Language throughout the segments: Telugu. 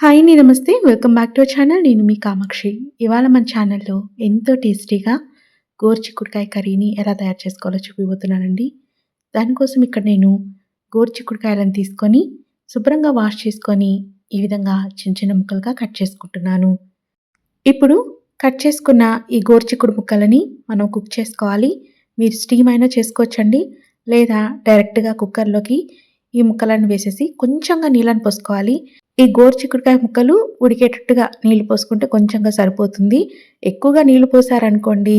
హాయ్ నీ నమస్తే. వెల్కమ్ బ్యాక్ టు ఛానల్ నేను మీ కామాక్షి. ఇవాళ మన ఛానల్లో ఎంతో టేస్టీగా గోరుచిక్కుడుకాయ కర్రీని ఎలా తయారు చేసుకోవాలో చూపిపోతున్నానండి దానికోసం ఇక్కడ నేను గోరుచిక్కుడుకాయలను తీసుకొని శుభ్రంగా వాష్ చేసుకొని ఈ విధంగా చిన్న చిన్న ముక్కలుగా కట్ చేసుకుంటున్నాను. ఇప్పుడు కట్ చేసుకున్న ఈ గోరుచిక్కుడు ముక్కలని మనం కుక్ చేసుకోవాలి. మీరు స్టీమ్ అయినా చేసుకోవచ్చండి. లేదా డైరెక్ట్గా కుక్కర్లోకి ఈ ముక్కలను వేసేసి కొంచెంగా నీళ్ళని పోసుకోవాలి. ఈ గోరుచిక్కుడుకాయ ముక్కలు ఉడికేటట్టుగా నీళ్ళు పోసుకుంటే కొంచెంగా సరిపోతుంది. ఎక్కువగా నీళ్ళు పోసారనుకోండి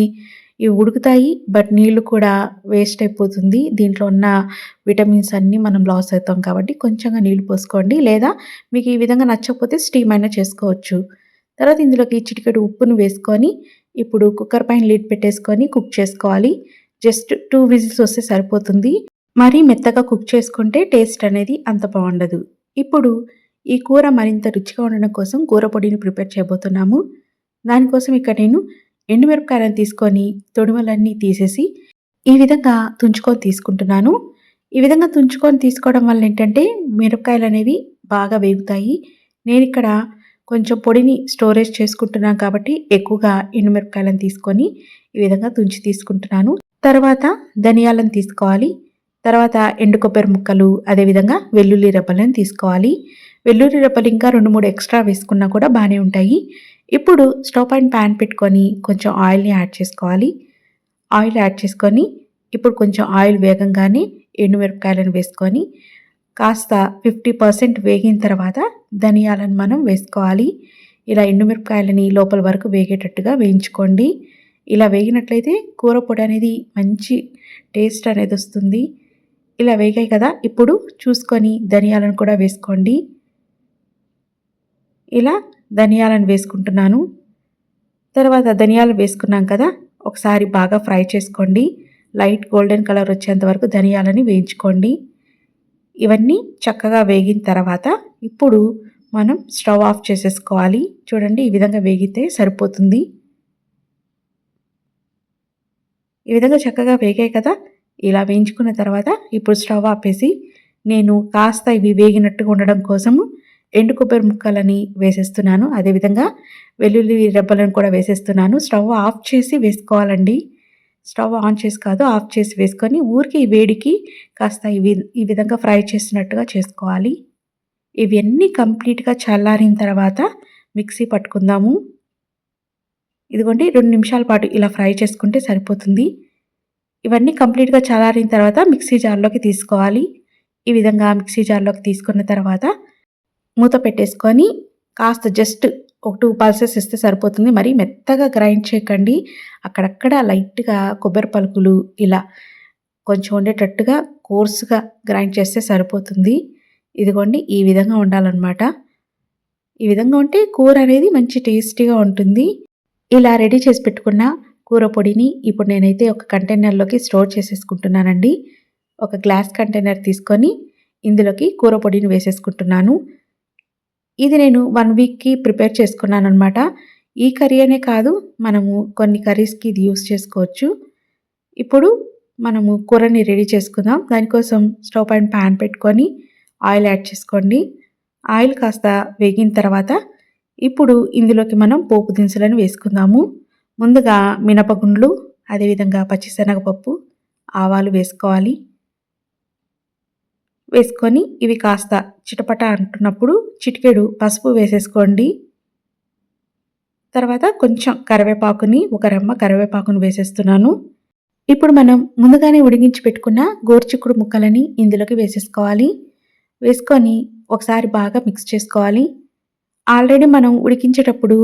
ఇవి ఉడుకుతాయి బట్ నీళ్ళు కూడా వేస్ట్ అయిపోతుంది. దీంట్లో ఉన్న విటమిన్స్ అన్నీ మనం లాస్ అవుతాం కాబట్టి కొంచెంగా నీళ్ళు పోసుకోండి. లేదా మీకు ఈ విధంగా నచ్చకపోతే స్టీమ్ అయినా చేసుకోవచ్చు. తర్వాత ఇందులోకి చిటికెడు ఉప్పును వేసుకొని ఇప్పుడు కుక్కర్ పైన లీడ్ పెట్టేసుకొని కుక్ చేసుకోవాలి. జస్ట్ టూ విజిల్స్ వస్తే సరిపోతుంది. మరీ మెత్తగా కుక్ చేసుకుంటే టేస్ట్ అనేది అంత బాగుండదు. ఇప్పుడు ఈ కూర మరింత రుచిగా ఉండడం కోసం కూర పొడిని ప్రిపేర్ చేయబోతున్నాము. దానికోసం ఇక్కడ నేను ఎండుమిరపకాయలను తీసుకొని తొడుమలన్నీ తీసేసి ఈ విధంగా తుంచుకొని తీసుకుంటున్నాను. ఈ విధంగా తుంచుకొని తీసుకోవడం వల్ల ఏంటంటే మిరపకాయలు అనేవి బాగా వేగుతాయి. నేను ఇక్కడ కొంచెం పొడిని స్టోరేజ్ చేసుకుంటున్నాను కాబట్టి ఎక్కువగా ఎండుమిరపకాయలను తీసుకొని ఈ విధంగా తుంచి తీసుకుంటున్నాను. తర్వాత ధనియాలను తీసుకోవాలి. తర్వాత ఎండు కొబ్బరి ముక్కలు అదేవిధంగా వెల్లుల్లి రెబ్బలను తీసుకోవాలి. వెల్లుల్లి రెప్పలు ఇంకా రెండు మూడు ఎక్స్ట్రా వేసుకున్నా కూడా బాగానే ఉంటాయి. ఇప్పుడు స్టవ్ పైన ప్యాన్ పెట్టుకొని కొంచెం ఆయిల్ని యాడ్ చేసుకోవాలి. ఆయిల్ యాడ్ చేసుకొని ఇప్పుడు కొంచెం ఆయిల్ వేగంగానే ఎండుమిరపకాయలను వేసుకొని కాస్త ఫిఫ్టీ పర్సెంట్ వేగిన తర్వాత ధనియాలను మనం వేసుకోవాలి. ఇలా ఎండుమిరపకాయలని లోపల వరకు వేగేటట్టుగా వేయించుకోండి. ఇలా వేగినట్లయితే కూర పొడి అనేది మంచి టేస్ట్ అనేది వస్తుంది. ఇలా వేగాయి కదా ఇప్పుడు చూసుకొని ధనియాలను కూడా వేసుకోండి. ఇలా ధనియాలను వేసుకుంటున్నాను. తర్వాత ధనియాలు వేసుకున్నాం కదా ఒకసారి బాగా ఫ్రై చేసుకోండి. లైట్ గోల్డెన్ కలర్ వచ్చేంత వరకు ధనియాలని వేయించుకోండి. ఇవన్నీ చక్కగా వేగిన తర్వాత ఇప్పుడు మనం స్టవ్ ఆఫ్ చేసేసుకోవాలి. చూడండి ఈ విధంగా వేగితే సరిపోతుంది. ఈ విధంగా చక్కగా వేగాయి కదా ఇలా వేయించుకున్న తర్వాత ఇప్పుడు స్టవ్ ఆపేసి నేను కాస్త ఇవి వేగినట్టుగా ఉండడం కోసము ఎండు కొబ్బరి ముక్కలని వేసేస్తున్నాను. అదేవిధంగా వెల్లుల్లి రెబ్బలను కూడా వేసేస్తున్నాను. స్టవ్ ఆఫ్ చేసి వేసుకోవాలండి. స్టవ్ ఆన్ చేసి కాదు ఆఫ్ చేసి వేసుకొని ఊరికి ఈ వేడికి కాస్త ఇవి ఈ విధంగా ఫ్రై చేసినట్టుగా చేసుకోవాలి. ఇవన్నీ కంప్లీట్గా చల్లారిన తర్వాత మిక్సీ పట్టుకుందాము. ఇదిగోండి రెండు నిమిషాల పాటు ఇలా ఫ్రై చేసుకుంటే సరిపోతుంది. ఇవన్నీ కంప్లీట్గా చల్లారిన తర్వాత మిక్సీ జార్లోకి తీసుకోవాలి. ఈ విధంగా మిక్సీ జార్లోకి తీసుకున్న తర్వాత మూత పెట్టేసుకొని కాస్త జస్ట్ ఒక టూ పల్సెస్ ఇస్తే సరిపోతుంది. మరి మెత్తగా గ్రైండ్ చేయకండి. అక్కడక్కడ లైట్గా కొబ్బరి పలుకులు ఇలా కొంచెం ఉండేటట్టుగా కోర్సుగా గ్రైండ్ చేస్తే సరిపోతుంది. ఇదిగోండి ఈ విధంగా ఉండాలన్నమాట. ఈ విధంగా ఉంటే కూర అనేది మంచి టేస్టీగా ఉంటుంది. ఇలా రెడీ చేసి పెట్టుకున్న కూర పొడిని ఇప్పుడు నేనైతే ఒక కంటైనర్లోకి స్టోర్ చేసేసుకుంటున్నానండి. ఒక గ్లాస్ కంటైనర్ తీసుకొని ఇందులోకి కూర పొడిని వేసేసుకుంటున్నాను. ఇది నేను వన్ వీక్కి ప్రిపేర్ చేసుకున్నాను అనమాట ఈ కర్రీ అనే కాదు మనము కొన్ని కర్రీస్కి ఇది యూస్ చేసుకోవచ్చు. ఇప్పుడు మనము కూరని రెడీ చేసుకుందాం. దానికోసం స్టవ్ పైన ప్యాన్ పెట్టుకొని ఆయిల్ యాడ్ చేసుకోండి. ఆయిల్ కాస్త వేగిన తర్వాత ఇప్పుడు ఇందులోకి మనం పోపు దినుసులను వేసుకుందాము. ముందుగా మినపగుండ్లు అదేవిధంగా పచ్చిశనగపప్పు ఆవాలు వేసుకోవాలి. వేసుకొని ఇవి కాస్త చిటపట అంటున్నప్పుడు చిటికెడు పసుపు వేసేసుకోండి. తర్వాత కొంచెం కరివేపాకుని ఒక రెమ్మ కరివేపాకుని వేసేస్తున్నాను. ఇప్పుడు మనం ముందుగానే ఉడిగించి పెట్టుకున్న గోర్చిక్కుడు ముక్కలని ఇందులోకి వేసేసుకోవాలి. వేసుకొని ఒకసారి బాగా మిక్స్ చేసుకోవాలి. ఆల్రెడీ మనం ఉడికించేటప్పుడు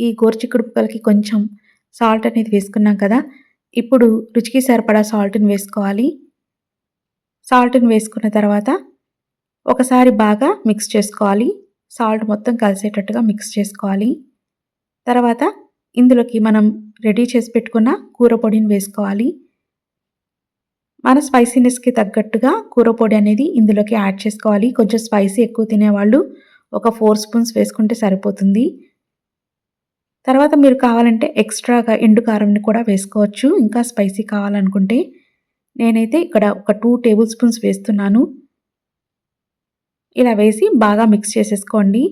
ఈ గోర్చిక్కుడు ముక్కలకి కొంచెం సాల్ట్ అనేది వేసుకున్నాం కదా ఇప్పుడు రుచికి సరిపడా సాల్ట్ని వేసుకోవాలి. సాల్ట్ని వేసుకున్న తర్వాత ఒకసారి బాగా మిక్స్ చేసుకోవాలి. సాల్ట్ మొత్తం కలిసేటట్టుగా మిక్స్ చేసుకోవాలి. తర్వాత ఇందులోకి మనం రెడీ చేసి పెట్టుకున్న కూర పొడిని వేసుకోవాలి. మన స్పైసీనెస్కి తగ్గట్టుగా కూర పొడి అనేది ఇందులోకి యాడ్ చేసుకోవాలి. కొంచెం స్పైసీ ఎక్కువ తినేవాళ్ళు ఒక ఫోర్ స్పూన్స్ వేసుకుంటే సరిపోతుంది. తర్వాత మీరు కావాలంటే ఎక్స్ట్రాగా ఎండు కారంని కూడా వేసుకోవచ్చు. ఇంకా స్పైసీ కావాలనుకుంటే నేనైతే ఇక్కడ ఒక టూ టేబుల్ స్పూన్స్ వేస్తున్నాను. ఇలా వేసి బాగా మిక్స్ చేసేసుకోండి.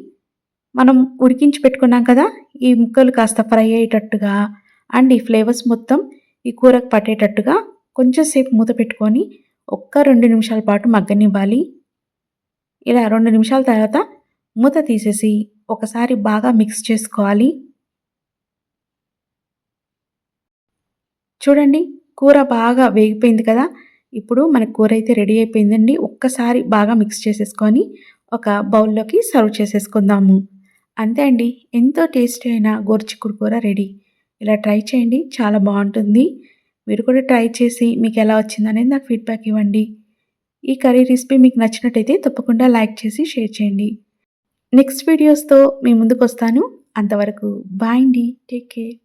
మనం ఉడికించి పెట్టుకున్నాం కదా ఈ ముక్కలు కాస్త ఫ్రై అయ్యేటట్టుగా అండ్ ఈ ఫ్లేవర్స్ మొత్తం ఈ కూరకు పట్టేటట్టుగా కొంచెం సేపు మూత పెట్టుకొని ఒక్క రెండు నిమిషాల పాటు మగ్గనివ్వాలి. ఇలా రెండు నిమిషాల తర్వాత మూత తీసేసి ఒకసారి బాగా మిక్స్ చేసుకోవాలి. చూడండి కూర బాగా వేగిపోయింది కదా ఇప్పుడు మన కూర అయితే రెడీ అయిపోయిందండి. ఒక్కసారి బాగా మిక్స్ చేసేసుకొని ఒక బౌల్లోకి సర్వ్ చేసేసుకుందాము. అంతే అండి. ఎంతో టేస్టీ అయిన గోరుచిక్కుడు కూర రెడీ ఇలా ట్రై చేయండి. చాలా బాగుంటుంది. మీరు కూడా ట్రై చేసి మీకు ఎలా వచ్చిందనేది నాకు ఫీడ్బ్యాక్ ఇవ్వండి. ఈ కర్రీ రెసిపీ మీకు నచ్చినట్టయితే తప్పకుండా లైక్ చేసి షేర్ చేయండి. నెక్స్ట్ వీడియోస్తో మీ ముందుకు వస్తాను. అంతవరకు బాయ్ అండి. Take care